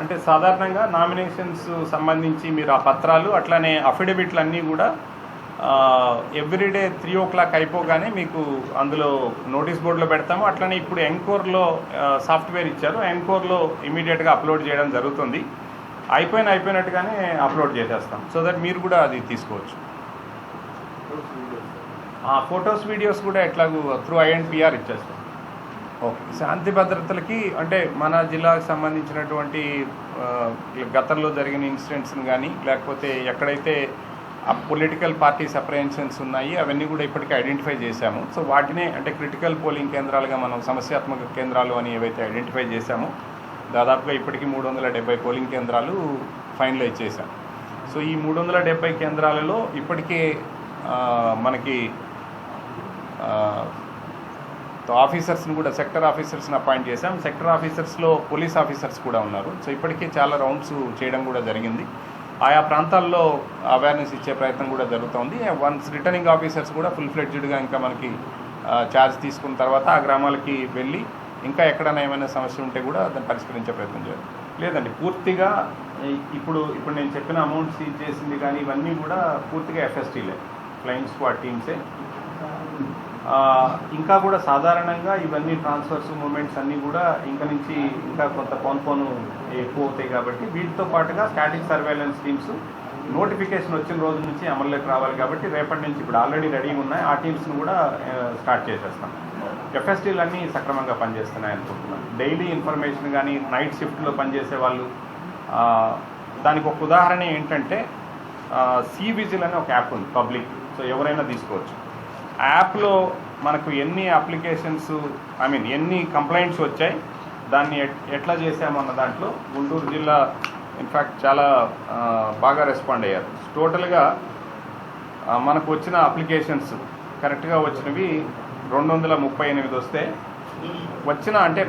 అంటే సాధారణంగా నామినేషన్స్ సంబంధించి మీరు ఆ పత్రాలు అట్లానే అఫిడవిట్లు అన్నీ కూడా ఎవ్రీడే త్రీ ఓ క్లాక్ అయిపోగానే మీకు అందులో నోటీస్ బోర్డులో పెడతాము. అట్లనే ఇప్పుడు ఎంకోర్లో సాఫ్ట్వేర్ ఇచ్చారు. ఎంకోర్లో ఇమీడియట్గా అప్లోడ్ చేయడం జరుగుతుంది. అయిపోయిన అయిపోయినట్టుగానే అప్లోడ్ చేసేస్తాం. సో దట్ మీరు కూడా అది తీసుకోవచ్చు. ఆ ఫొటోస్ వీడియోస్ కూడా ఎట్లాగూ త్రూ ఐఎన్పిఆర్ ఇచ్చేస్తాం. శాంతి భద్రతలకి అంటే మన జిల్లాకు సంబంధించినటువంటి గతంలో జరిగిన ఇన్సిడెంట్స్ని కానీ లేకపోతే ఎక్కడైతే ఆ పొలిటికల్ పార్టీస్ అప్రహెన్షన్స్ ఉన్నాయి అవన్నీ కూడా ఇప్పటికే ఐడెంటిఫై చేశాము. సో వాటినే అంటే క్రిటికల్ పోలింగ్ కేంద్రాలుగా మనం సమస్యాత్మక కేంద్రాలు అని ఏవైతే ఐడెంటిఫై చేశామో దాదాపుగా ఇప్పటికీ మూడు వందల డెబ్బై పోలింగ్ కేంద్రాలు ఫైనలైజ్ చేశాం. సో ఈ మూడు వందల డెబ్బై కేంద్రాలలో ఇప్పటికే మనకి ఆఫీసర్స్ని కూడా సెక్టర్ ఆఫీసర్స్ని అపాయింట్ చేశాం. సెక్టర్ ఆఫీసర్స్లో పోలీస్ ఆఫీసర్స్ కూడా ఉన్నారు. సో ఇప్పటికే చాలా రౌండ్స్ చేయడం కూడా జరిగింది. ఆయా ప్రాంతాల్లో అవేర్నెస్ ఇచ్చే ప్రయత్నం కూడా జరుగుతుంది. వన్స్ రిటర్నింగ్ ఆఫీసర్స్ కూడా ఫుల్ ఫ్లెడ్జ్డ్గా ఇంకా మనకి ఛార్జ్ తీసుకున్న తర్వాత ఆ గ్రామాలకి వెళ్ళి ఇంకా ఎక్కడైనా ఏమైనా సమస్య ఉంటే కూడా దాన్ని పరిష్కరించే ప్రయత్నం చేయాలి. లేదండి పూర్తిగా ఇప్పుడు ఇప్పుడు నేను చెప్పిన అమౌంట్ సీజ్ చేసింది కానీ ఇవన్నీ కూడా పూర్తిగా ఎఫ్ఎస్టీలే ఫ్లయింగ్ స్క్వాడ్ టీమ్సే ఇంకా కూడా సాధారణంగా ఇవన్నీ ట్రాన్స్ఫర్స్ మూమెంట్స్ అన్నీ కూడా ఇంకా నుంచి ఇంకా కొంత పోన్ ఎక్కువ అవుతాయి కాబట్టి వీటితో పాటుగా స్టాటిక్ సర్వేలెన్స్ టీమ్స్ నోటిఫికేషన్ వచ్చిన రోజు నుంచి అమల్లోకి రావాలి కాబట్టి రేపటి నుంచి ఇప్పుడు ఆల్రెడీ రెడీగా ఉన్నాయి. ఆ టీమ్స్ని కూడా స్టార్ట్ చేసేస్తాం. ఎఫ్ఎస్టీలు అన్నీ సక్రమంగా పనిచేస్తున్నాయి అనుకుంటున్నాను. డైలీ ఇన్ఫర్మేషన్ కానీ నైట్ షిఫ్ట్లో పనిచేసే వాళ్ళు దానికి ఒక ఉదాహరణ ఏంటంటే సి విజిల్ అనే ఒక యాప్ ఉంది పబ్లిక్ సో ఎవరైనా తీసుకోవచ్చు. యాప్లో మనకు ఎన్ని అప్లికేషన్స్ ఐ మీన్ ఎన్ని కంప్లైంట్స్ వచ్చాయి దాన్ని ఎట్లా చేసామన్న దాంట్లో గుంటూరు జిల్లా ఇన్ఫ్యాక్ట్ చాలా బాగా రెస్పాండ్ అయ్యారు. టోటల్గా మనకు వచ్చిన అప్లికేషన్స్ కరెక్ట్గా వచ్చినవి రెండు వందల ముప్పై ఎనిమిది వస్తే వచ్చిన అంటే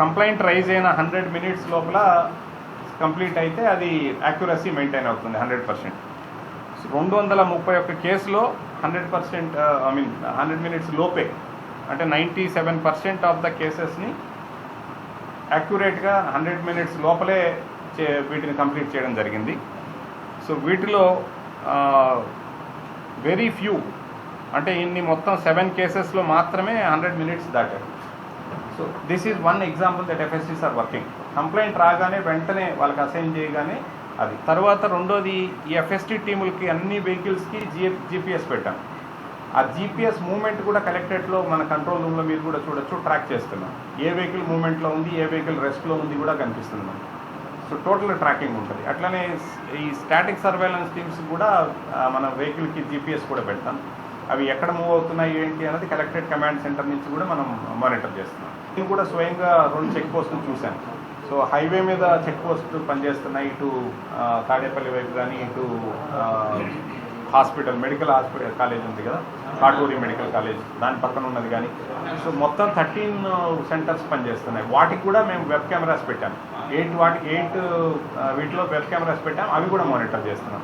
కంప్లైంట్ రైజ్ అయిన హండ్రెడ్ మినిట్స్ లోపల కంప్లీట్ అయితే అది యాక్యురసీ మెయింటైన్ అవుతుంది హండ్రెడ్ పర్సెంట్. రెండు వందల ముప్పై ఒక్క కేసులో hundred percent I mean hundred minutes లోపే అంటే ninety seven percent of the కేసెస్ని యాక్యురేట్గా హండ్రెడ్ మినిట్స్ లోపలే చే వీటిని కంప్లీట్ చేయడం జరిగింది. సో వీటిలో వెరీ ఫ్యూ అంటే ఇన్ని మొత్తం సెవెన్ కేసెస్లో మాత్రమే hundred minutes దాటారు. So this is one example that FSCs are working. Complaint రాగానే వెంటనే వాళ్ళకి అసైన్ చేయగానే అది. తర్వాత రెండోది ఈ ఎఫ్ఎస్టీ టీములకి అన్ని వెహికల్స్కి జిఎ జిపిఎస్ పెట్టాం. ఆ జీపీఎస్ మూమెంట్ కూడా కలెక్టరేట్లో మన కంట్రోల్ రూమ్లో మీరు కూడా చూడొచ్చు ట్రాక్ చేస్తున్నాం. ఏ వెహికల్ మూమెంట్లో ఉంది ఏ వెహికల్ రెస్ట్లో ఉంది కూడా కనిపిస్తుంది సో టోటల్ ట్రాకింగ్ ఉంటుంది. అట్లనే ఈ స్టాటిక్ సర్వేలెన్స్ టీమ్స్ కూడా మన వెహికల్కి జీపీఎస్ కూడా పెడతాం. అవి ఎక్కడ మూవ్ అవుతున్నాయి ఏంటి అనేది కలెక్టరేట్ కమాండ్ సెంటర్ నుంచి కూడా మనం మానిటర్ చేస్తున్నాం. నేను కూడా స్వయంగా రెండు చెక్ పోస్టులు చూశాను. సో హైవే మీద చెక్ పోస్ట్ పనిచేస్తున్నాయి ఇటు తాడేపల్లి వైపు కానీ ఇటు హాస్పిటల్ మెడికల్ హాస్పిటల్ కాలేజ్ ఉంది కదా కాటూరి మెడికల్ కాలేజ్ దాని పక్కన ఉన్నది కానీ సో మొత్తం థర్టీన్ సెంటర్స్ పనిచేస్తున్నాయి. వాటికి కూడా మేము వెబ్ కెమెరాస్ పెట్టాం. ఎయిట్ వాటి ఎయిట్ వీటిలో వెబ్ కెమెరాస్ పెట్టాం అవి కూడా మానిటర్ చేస్తున్నాం.